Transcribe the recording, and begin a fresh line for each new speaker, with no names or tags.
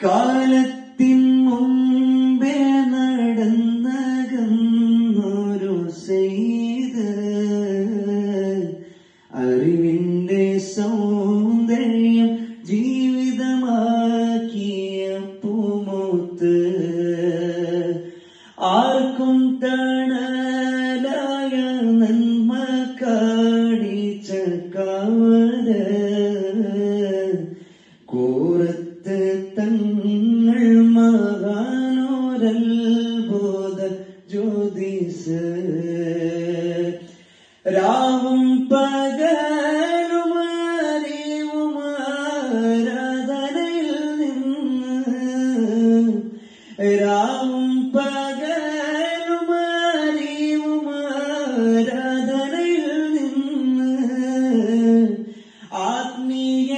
കാലത്തിൻ മുമ്പേ നടന്നകന്നൊരു സെയ്ത് അറിവിന്റെ സൗന്ദര്യം ജീവിതമാക്കിയ പൂമൂത്ത് ആർക്കും തണലായ നന്മ കാടിച്ച കാവത് തങ്ങൾ മകാനോരൽബോധ ജ്യോതിസ്. രാവും പകലും അറിവും ആരാധനയിൽ രാവും പകലും അറിവും ആരാധനയിൽ ആത്മീയ